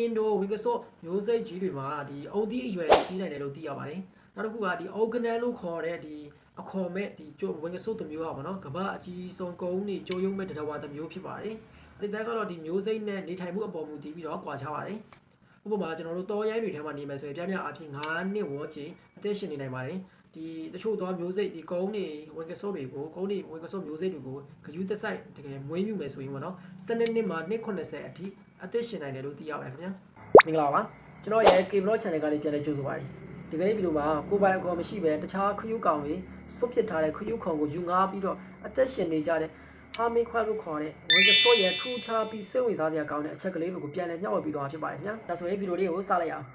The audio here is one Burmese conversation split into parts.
အင်ဒိုဝီကဆော့မျိုးစိတ်ကြီးတွေမှာဒီအုံသီးအရွယ်ကြီးနိုင်တယ်လို့သိရပါတယ်နောက်တစ်ခုကဒီအော်ဂနန်လို့ခေါ်တဲ့ဒီအခေါ်မဲ့ဒီကျိုဝီကဆော့တစ်မျိုးอ่ะဗောနော်ကမ္ဘာအကြီးဆုံးကုန်းနေကျိုးယုံမဲ့တတဝါတစ်မျိုးဖြစ်ပါတယ်ဒီတက်ကတော့ဒီမျိုးစိတ်နဲ့နေထိုင်မှုအပေါ်မူတည်ပြီးတော့ကွာခြားပါတယ်ဥပမာကျွန်တော်တို့တော်ရိုင်းတွေထဲမှာနေမယ်ဆိုရင်ပြပြအဖြစ်9နှစ်ဝန်းကျင်အသက်ရှင်နေနိုင်ပါတယ်ဒီတချို့သောမျိုးစိတ်ဒီကုန်းနေဝင်ကဆော့တွေကိုကုန်းနေဝင်ကဆော့မျိုးစိတ်တွေကိုဂယူးသက်ဆိုင်တကယ်မွေးမြူမယ်ဆိုရင်ပေါ့နော်စနစ်နှစ်မှာနှစ်80အထိ အသက်ရှင်နိုင်တယ်လို့သိရပါတယ်ခင်ဗျာမင်္ဂလာပါကျွန်တော်ရဲ့ K-Blog Channel ကနေပြန်လည်ကြိုဆိုပါရစေဒီကနေ့ဗီဒီယိုမှာကိုယ်ပိုင်အခေါ်မရှိပဲတခြားခရူးကောင်တွေစွတ်ပစ်ထားတဲ့ခရူးခေါင်ကိုယူငားပြီးတော့အသက်ရှင်နေကြတဲ့ဟာမင်းခွာလို့ခေါ်တဲ့ဝင်ကဆော့ရဲ့ထူးခြားပြီးစိတ်ဝင်စားစရာကောင်းတဲ့အချက်ကလေးတွေကိုပြန်လည်မျှဝေပြီးတော့ဖြစ်ပါတယ်ခင်ဗျာဒါဆိုရင်ဗီဒီယိုလေးကိုစလိုက်အောင်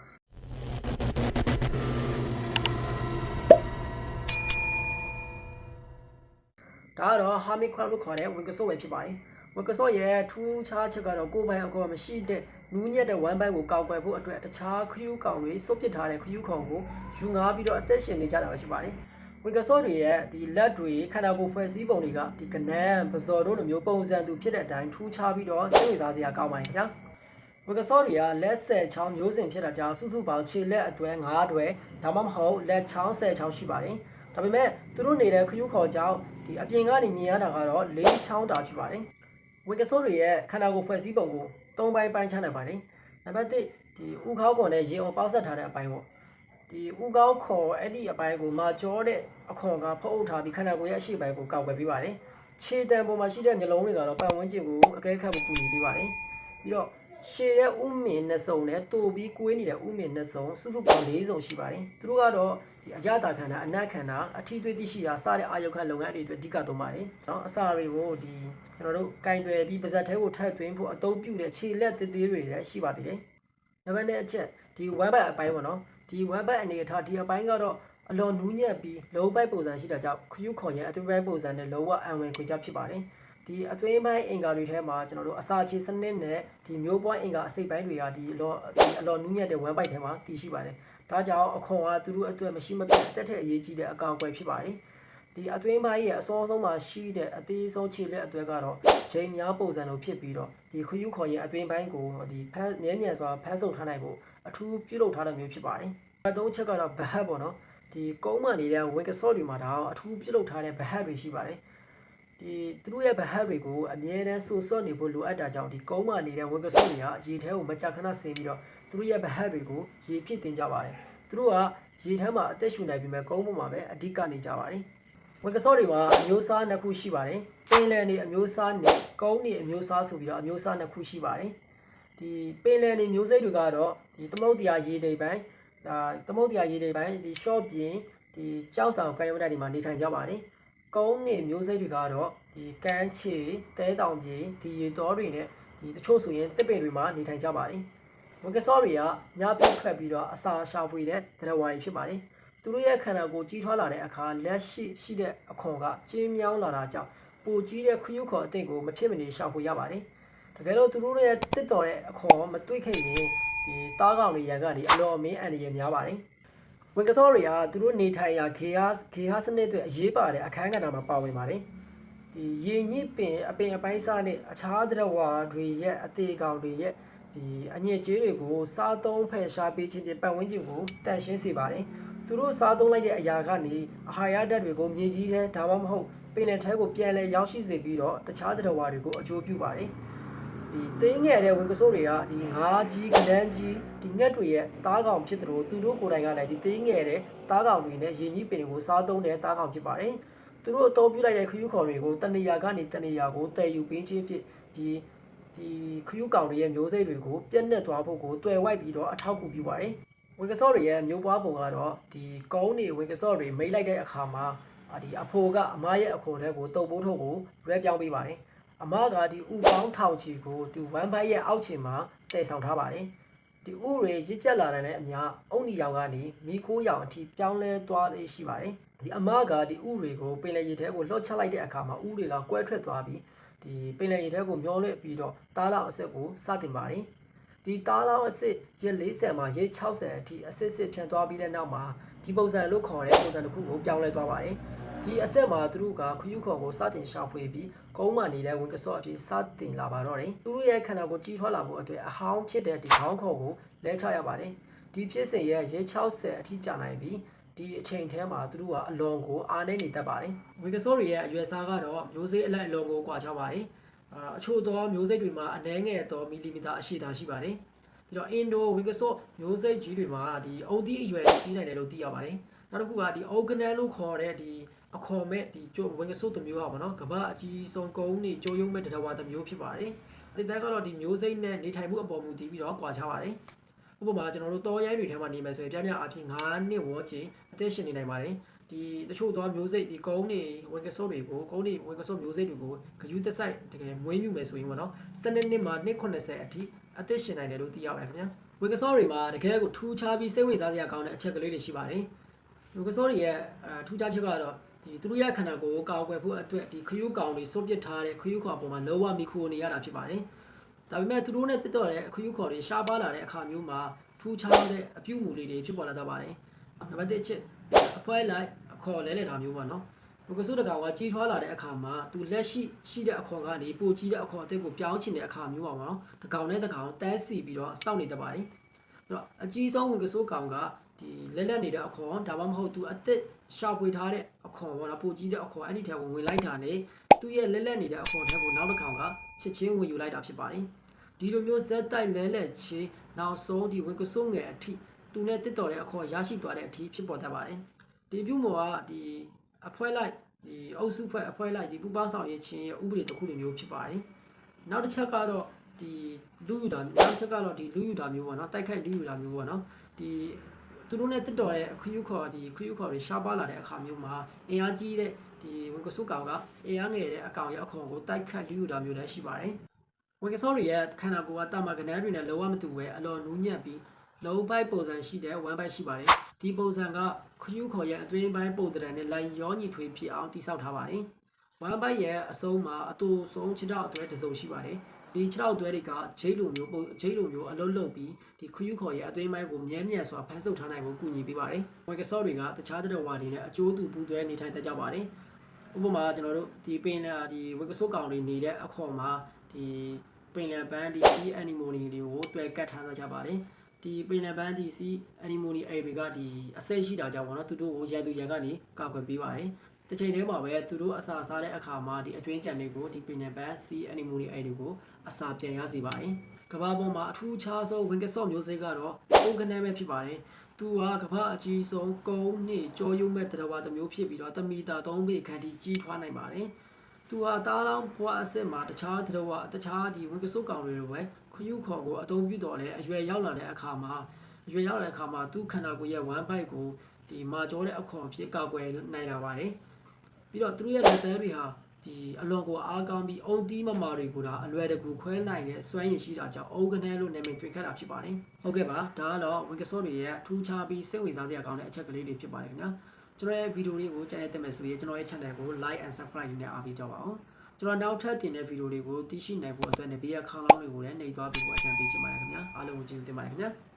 ဒါကတော့ဟာမီခွာလို့ခေါ်တဲ့ဝင်ကဆော့ပဲဖြစ်ပါတယ်။ ဝင်ကဆော့ရဲ့ထူးခြားချက်ကတော့ကိုယ်ပိုင်အကောမရှိတဲ့နူးညက်တဲ့ဝမ်းပိုင်းကိုကောက်ကွယ်ဖို့အတွက်တခြားခရူးကောင်တွေစုပ်ပစ်ထားတဲ့ခရူးကောင်ကိုယူငားပြီးတော့အသက်ရှင်နေကြတာပဲဖြစ်ပါတယ်။ဝင်ကဆော့တွေရဲ့ဒီလက်တွေခန္ဓာကိုယ်ဖွဲ့စည်းပုံတွေကဒီကနန်းပဇော်တို့လိုမျိုးပုံစံတူဖြစ်တဲ့အတိုင်းထူးခြားပြီးတော့စိတ်ဝင်စားစရာကောင်းပါတယ်ခင်ဗျာ။ဝကဆော့တွေကလက်ဆက်ချောင်းမျိုးစင်ဖြစ်တာကြောင့်စုစုပေါင်းခြေလက်အတွဲ9တွဲဒါမှမဟုတ်လက်ချောင်း10ချောင်းရှိပါတယ်။ဒါပေမဲ့သူတို့နေတဲ့ခရုခေါ်ကြောင့်ဒီအပြင်ကနေမြင်ရတာကတော့၄ချောင်းတာဖြစ်ပါတယ်။ ဝကဆော့တွေရဲ့ခန္ဓာကိုယ်ဖွဲ့စည်းပုံကို၃ပိုင်းပိုင်းခြားနိုင်ပါတယ်။နံပါတ်1ဒီဥခေါင်းခွန်နဲ့ရေအောင်ပေါက်ဆက်ထားတဲ့အပိုင်းပေါ့။ဒီဥကောင်းခေါ်အဲ့ဒီအပိုင်းကိုမာကျောတဲ့အခွန်ကဖုတ်အုပ်ထားပြီးခန္ဓာကိုယ်ရဲ့အရှိပိုင်းကိုကောက်ွယ်ပေးပါတယ်။ခြေတံပေါ်မှာရှိတဲ့မျိုးလုံးတွေကတော့ပတ်ဝန်းကျင်ကိုအကဲခတ်ဖို့ကူညီပေးပါတယ်။ပြီးတော့ ရှည်တဲ့ဥမင်နှစ်စုံနဲ့တူပြီးကွေးနေတဲ့ဥမင်နှစ်စုံစုစုပေါင်း၄စုံရှိပါတယ်။သူတို့ကတော့ဒီအရတာခန္ဓာအနတ်ခန္ဓာအထီးသွေးသိရှိတာစတဲ့အာယုခလုပ်ငန်းတွေအတွက်အဓိကသုံးပါတယ်။နော်အစာတွေကိုဒီကျွန်တော်တို့ကင်တွယ်ပြီးပါဇက်ထဲကိုထည့်သွင်းဖို့အသုံးပြုတဲ့ခြေလက်သေးသေးတွေလည်းရှိပါသေးတယ်။နံပါတ်2အချက်ဒီ one byte အပိုင်းပေါ့နော်။ဒီ one byte အနေအထားဒီအပိုင်းကတော့အလွန်နူးညံ့ပြီး low byte ပုံစံရှိတာကြောင့်ခရုခေါ်ရဲ့အတွင်းပိုင်းပုံစံနဲ့လုံးဝအံဝင်ခွင့်ကြဖြစ်ပါတယ်။ ဒီအတွင်းပိုင်းအင်္ဂါတွေထဲမှာကျွန်တော်တို့အစာချေစနစ်နဲ့ဒီမျိုးပွားအင်္ဂါအစိတ်ပိုင်းတွေကဒီအလောဒီအလောနူးညံ့တဲ့ဝမ်ပိုက်ထဲမှာတည်ရှိပါတယ်။ဒါကြောင့်အခွန်ကသူတို့အတွက်မရှိမပြတ်တက်တဲ့အရေးကြီးတဲ့အကောင်အကွယ်ဖြစ်ပါတယ်။ဒီအတွင်းပိုင်းရဲ့အစောဆုံးမှာရှိတဲ့အသေးဆုံးခြေလက်အတွဲကတော့ချိန်များပုံစံလိုဖြစ်ပြီးတော့ဒီခရူးခေါ်ရဲ့အတွင်းပိုင်းကိုဒီဖမ်းမြဲမြံစွာဖမ်းဆုပ်ထားနိုင်ဖို့အထူးပြုလုပ်ထားတဲ့မျိုးဖြစ်ပါတယ်။အသုံးချက်ကတော့ဘဟတ်ပေါ့နော်။ဒီကုန်းမှန်နေတဲ့ဝင်ကဆော့တွေမှာဒါအထူးပြုလုပ်ထားတဲ့ဘဟတ်တွေရှိပါတယ်။ ဒီသူတို့ရဲ့ဗဟတ်တွေကိုအမြဲတမ်းဆူဆော့နေဖို့လိုအပ်တာကြောင့်ဒီကုန်းမနေတဲ့ဝက်ကဆော့တွေကရေထဲကိုမကြာခဏဆင်းပြီးတော့သူတို့ရဲ့ဗဟတ်တွေကိုရေဖြစ်တင်ကြပါတယ်သူတို့ကရေထဲမှာအသက်ရှူနိုင်ပြီးမဲ့ကုန်းပေါ်မှာပဲအဓိကနေကြပါတယ်ဝက်ကဆော့တွေမှာအမျိုးအစားနှစ်ခုရှိပါတယ်ပင်လယ်နေအမျိုးအစားနဲ့ကုန်းနေအမျိုးအစားဆိုပြီးတော့အမျိုးအစားနှစ်ခုရှိပါတယ်ဒီပင်လယ်နေမျိုးစိတ်တွေကတော့ဒီသမုတ်တရားရေတွေပိုင်းဒါသမုတ်တရားရေတွေပိုင်းဒီ short ပြင်ဒီကြောက်ဆောင်ကံရုံးတိုက်တွေမှာနေထိုင်ကြပါတယ် ကုန်းနေမျိုးစိတ်တွေကတော့ဒီကန်းချီတဲတောင်ကြီးဒီရေတော်တွေနဲ့ဒီတချို့ဆိုရင်တစ်ပင်တွေမှာနေထိုင်ကြပါတယ်။ဝကဆော့တွေကညပြတ်ထွက်ပြီးတော့အစာရှာဖွေတဲ့သရဝါတွေဖြစ်ပါတယ်။သူတို့ရဲ့ခန္ဓာကိုယ်ကြီးထွားလာတဲ့အခါလက်ရှိရှိတဲ့အခွန်ကကျင်းမြောင်းလာတာကြောင့်ပိုကြီးတဲ့ခရုခေါ်အသင့်ကိုမဖြစ်မနေရှာဖွေရပါတယ်။တကယ်လို့သူတို့ရဲ့တစ်တော်တဲ့အခွန်မတွေ့ခဲ့ရင်ဒီတားကောင်တွေရန်ကနေအလော်အမင်းအန်ရည်များပါတယ်။ ဝင်ကစောတွေကသူတို့နေထိုင်ရာခေဟာခေဟာစနစ်တွေအရေးပါတဲ့အခန်းကဏ္ဍမှာပါဝင်ပါတယ်။ဒီရေညစ်ပင်အပင်အပိုင်းစားနဲ့အခြားသတ္တဝါတွေရဲ့အသေးကောင်တွေရဲ့ဒီအညစ်အကြေးတွေကိုစားသုံးဖယ်ရှားပေးခြင်းဖြင့်ပတ်ဝန်းကျင်ကိုတန့်ရှင်းစေပါတယ်။သူတို့စားသုံးလိုက်တဲ့အရာကနေအာဟာရဓာတ်တွေကိုမြေကြီးထဲဒါမှမဟုတ်ပင်လယ်ထဲကိုပြန်လည်ရောက်ရှိစေပြီးတော့တခြားသတ္တဝါတွေကိုအကျိုးပြုပါတယ်။ ဒီတင်းငယ်တဲ့ဝင်ကစိုးတွေကဒီငါးကြီးကလန်းကြီးဒီငှက်တွေရဲ့သားကောင်ဖြစ်တယ်လို့သူတို့ကိုယ်တိုင်ကလည်းဒီတင်းငယ်တဲ့သားကောင်တွေနဲ့ရင်ကြီးပင်တွေကိုစားသုံးတဲ့သားကောင်ဖြစ်ပါတယ်။သူတို့အသုံးပြုလိုက်တဲ့ခရုခေါ်တွေကိုတဏှာကနေတဏှာကိုတည်ယူပေးခြင်းဖြစ်ဒီဒီခရုကောင်တွေရဲ့မျိုးစိတ်တွေကိုပြက်နှက်သွားဖို့ကိုတွယ်ဝိုက်ပြီးတော့အထောက်အကူပြုပါတယ်။ဝင်ကစောတွေရဲ့မျိုးပွားပုံကတော့ဒီကုန်းနေဝင်ကစောတွေမိတ်လိုက်တဲ့အခါမှာအာဒီအဖိုးကအမားရဲ့အခွန်တွေကိုတုပ်ပိုးထုတ်ကိုရွဲပြောင်းပေးပါတယ်။ အမကဒီဥပေါင်းထောင်ချီကိုဒီဝမ်ဘိုက်ရဲ့အောက်ချင်မှာတည်ဆောင်ထားပါတယ်ဒီဥတွေရစ်ကျက်လာတဲ့အမြအုံနီရောင်ကနေမိခိုးရောင်အထိပြောင်းလဲသွားလေးရှိပါတယ်ဒီအမကဒီဥတွေကိုပင်လယ်ရေထဲကိုလှော့ချလိုက်တဲ့အခါမှာဥတွေကကွဲထွက်သွားပြီးဒီပင်လယ်ရေထဲကိုမျောလွှတ်ပြီးတော့တားလောက်အစစ်ကိုစတင်ပါတယ်ဒီတားလောက်အစစ်ရေ40မှာရေ60အထိအစစ်စစ်ဖြန့်သွားပြီးတဲ့နောက်မှာဒီပုံစံလို့ခေါ်တဲ့ပုံစံတစ်ခုကိုပြောင်းလဲသွားပါတယ် ဒီအဆက်မှာသူတို့ကခယူခေါ်ကိုစတင်ရှာဖွေပြီးကုန်းမှနေတဲ့ဝင်ကစော့အဖြစ်စတင်လာပါတော့တယ်သူတို့ရဲ့ခန္ဓာကိုယ်ကြီးထွားလာဖို့အတွက်အဟောင်းဖြစ်တဲ့ဒီခေါင်းခေါ်ကိုလဲချရပါတယ်ဒီဖြစ်စဉ်ရဲ့ရဲ60အထိကြာနိုင်ပြီးဒီအချိန်ထဲမှာသူတို့ကအလွန်ကိုအားနေနေတတ်ပါတယ်ဝင်ကစော့တွေရဲ့အရွယ်စားကတော့မျိုးစေ့အလိုက်အလွန်ကိုကွာခြားပါတယ်အာအချို့သောမျိုးစိတ်တွေမှာအနည်းငယ်သောမီလီမီတာအရှိတာရှိပါတယ်ပြီးတော့အင်ဒိုဝင်ကစော့မျိုးစိတ်ကြီးတွေမှာဒီအုံသီးအရွယ်ကြီးနိုင်တယ်လို့သိရပါတယ်နောက်တစ်ခုကဒီ organelle လို့ခေါ်တဲ့ဒီ အခေါ်မဲ့ဒီကျိုးဝင်ကစော့တစ်မျိုးอ่ะဗောနော်ကမ္ဘာအကြီးဆုံးကုန်းနေကျိုးယုံမဲ့တရဝါတစ်မျိုးဖြစ်ပါတယ်ဒီတက်ကတော့ဒီမျိုးစိတ်နဲ့နေထိုင်မှုအပေါ်မူတည်ပြီးတော့ကွာခြားပါတယ်ဥပမာကျွန်တော်တို့တော်ရိုင်းတွေထဲမှာနေမယ်ဆိုရင်ပြပြအဖြစ်9နှစ်ဝန်းကျင်အသက်ရှင်နေနိုင်ပါတယ်ဒီတချို့သောမျိုးစိတ်ဒီကုန်းနေဝင်ကစော့တွေကိုကုန်းနေဝင်ကစော့မျိုးစိတ်တွေကိုဂယူးသက်ဆိုင်တကယ်မွေးမြူမယ်ဆိုရင်ဗောနော်စနစ်နှစ်မှာနှစ်80အထိအသက်ရှင်နိုင်တယ်လို့သိရပါတယ်ခင်ဗျာဝင်ကစော့တွေမှာတကယ်ကိုထူးခြားပြီးစိတ်ဝင်စားစရာကောင်းတဲ့အချက်ကလေးတွေရှိပါတယ်လူကစောတွေရဲ့အထူးခြားချက်ကတော့ ဒီသူတို့ရဲ့ခန္ဓာကိုယ်ကိုကာကွယ်ဖို့အတွက်ဒီခရုကောင်တွေစွန့်ပစ်ထားတဲ့ခရုခေါ်ပေါ်မှာလောဝမီခိုနေရတာဖြစ်ပါတယ်။ဒါပေမဲ့သူတို့နဲ့တက်တော့တဲ့ခရုခေါ်တွေရှားပါလာတဲ့အခါမျိုးမှာထူးခြားတဲ့အပြုအမူလေးတွေဖြစ်ပေါ်လာတတ်ပါတယ်။နံပါတ်1ချက်အဖွဲလိုက်အခေါ်လဲလဲတာမျိုးပါနော်။လူကစောတကောင်ကကြီးထွားလာတဲ့အခါမှာသူလက်ရှိရှိတဲ့အခေါ်ကနေပိုကြီးတဲ့အခေါ်အသစ်ကိုပြောင်းချင်တဲ့အခါမျိုးပါပါနော်။တကောင်နဲ့တကောင်တန်းစီပြီးတော့စောင့်နေတတ်ပါတယ်။အဲ့တော့အကြီးဆုံးဝင်ကစိုးကောင်က ဒီလက်လက်နေတဲ့အခွန်ဒါမှမဟုတ်သူအသက်ရှာဖွေထားတဲ့အခွန်ပေါ့နော်ပိုကြီးတဲ့အခွန်အဲ့ဒီထဲကိုဝင်လိုက်တာနဲ့သူရဲ့လက်လက်နေတဲ့အခွန်ထဲကိုနောက်တစ်ကောင်ကချက်ချင်းဝင်ယူလိုက်တာဖြစ်ပါတယ်ဒီလိုမျိုးဇက်တိုက်လဲလက်ချေနောက်ဆုံးဒီဝင်ကစိုးငယ်အထိသူနဲ့တစ်တော်တဲ့အခွန်ရရှိသွားတဲ့အထိဖြစ်ပေါ်တတ်ပါတယ်ဒီပြုမောကဒီအဖွဲလိုက်ဒီအုပ်စုဖွဲ့အဖွဲလိုက်ဒီပူပေါင်းဆောင်ရေးချင်းရဲ့ဥပဒေတစ်ခုလိုမျိုးဖြစ်ပါတယ်နောက်တစ်ချက်ကတော့ဒီလူယူတာနောက်တစ်ချက်ကတော့ဒီလူယူတာမျိုးပေါ့နော်တိုက်ခိုက်လူယူတာမျိုးပေါ့နော်ဒီ သူတို့နဲ့တက်တော်တဲ့ခရူခေါ်ဒီခရူခေါ်တွေရှားပါလာတဲ့အခါမျိုးမှာအင်အားကြီးတဲ့ဒီဝင်ကဆုကောင်ကအင်အားငယ်တဲ့အကောင်ရဲ့အခွန်ကိုတိုက်ခတ်လူယူတာမျိုးလည်းရှိပါတယ်။ဝင်ကစောတွေရဲ့ခန္ဓာကိုယ်ကတာမကနေတွေနဲ့လောကမတူပဲအလော်နူးညံ့ပြီးလောဘိုက်ပုံစံရှိတဲ့ဝမ်ဘိုက်ရှိပါတယ်။ဒီပုံစံကခရူခေါ်ရဲ့အတွင်းပိုင်းပုံတရံနဲ့လိုက်ရောညီထွေဖြစ်အောင်တိစောက်ထားပါတယ်။ဝမ်ဘိုက်ရဲ့အစုံမှာအတူဆုံးခြေထောက်အတွဲတစ်စုံရှိပါတယ်။ ဒီခြေထောက်တွဲတွေကဂျိတ်လိုမျိုးပုံဂျိတ်လိုမျိုးအလုံးလုံးပြီးဒီခရူခေါ်ရဲ့အသွေးမိုင်းကိုမြဲမြံစွာဖမ်းဆုပ်ထားနိုင်ဖို့ကူညီပေးပါတယ်။ဝက်ကဆော့တွေကတခြားတဲ့ဝါတွေနဲ့အကျိုးတူပူးတွဲနေထိုင်တတ်ကြပါတယ်။ဥပမာကျွန်တော်တို့ဒီပင်လာဒီဝက်ကဆော့ကောင်တွေနေတဲ့အခေါ်မှာဒီပင်လယ်ပန်းဒီစီအနီမိုနီတွေကိုတွဲကတ်ထားကြပါတယ်။ဒီပင်လယ်ပန်းဒီစီအနီမိုနီအိတွေကဒီအစိတ်ရှိတာကြောင့်ပေါ့နော်သူတို့ကိုရန်သူရန်ကနေကာကွယ်ပေးပါတယ်။တစ်ချိန်တည်းမှာပဲသူတို့အစာစားတဲ့အခါမှာဒီအကျွင်းကြံတွေကိုဒီပင်နယ်ဘတ်စီအနီမိုနီအိတွေကို အစာပြန်ရစေပါတယ်။ကမ္ဘာပေါ်မှာအထူးခြားဆုံးဝင်ကဆော့မျိုးစိတ်ကတော့ပုံကနေပဲဖြစ်ပါတယ်။သူကကမ္ဘာအကြီးဆုံးကုန်းနှင့်ကြောရုံမဲ့တရားဝတစ်မျိုးဖြစ်ပြီးတော့တမီတာ3ပေခန့်ထိကြီးထွားနိုင်ပါတယ်။သူဟာတားလောင်းဘွားအစစ်မှာတခြားတရားဝတခြားဒီဝင်ကဆော့ကောင်တွေလိုပဲခရုခေါ်ကိုအသုံးပြုတော်လဲအရွယ်ရောက်လာတဲ့အခါမှာအရွယ်ရောက်တဲ့အခါမှာသူ့ခန္ဓာကိုယ်ရဲ့ဝမ်းပိုက်ကိုဒီမာကျောတဲ့အခွန်ဖြစ်ကောက်ွယ်နိုင်လာပါတယ်။ပြီးတော့သူတို့ရဲ့လက်သေးတွေဟာ ဒီအလွန်ကိုအားကောင်းပြီးအုံသီးမမာတွေကိုဒါအလွယ်တကူခွဲနိုင်တဲ့စွမ်းရည်ရှိတာကြောင့်အုံကနေလို့နာမည်တွေ့ခဲ့တာဖြစ်ပါတယ်။ဟုတ်ကဲ့ပါဒါကတော့ဝင်ကဆော့တွေရဲ့ထူးခြားပြီးစိတ်ဝင်စားစရာကောင်းတဲ့အချက်ကလေးတွေဖြစ်ပါတယ်ခင်ဗျာ။ကျွန်တော်ရဲ့ဗီဒီယိုလေးကိုကြိုက်တဲ့မယ်ဆိုရင်ကျွန်တော်ရဲ့ channel ကို like and subscribe နဲ့အားပေးကြပါအောင်။ကျွန်တော်နောက်ထပ်တင်တဲ့ဗီဒီယိုတွေကိုသိရှိနိုင်ဖို့အတွက်နဲ့ဘေးရခေါင်းလောင်းတွေကိုလည်းနှိပ်သွားပြီးတော့အကြံပေးချင်ပါတယ်ခင်ဗျာ။အားလုံးကိုကျေးဇူးတင်ပါတယ်ခင်ဗျာ။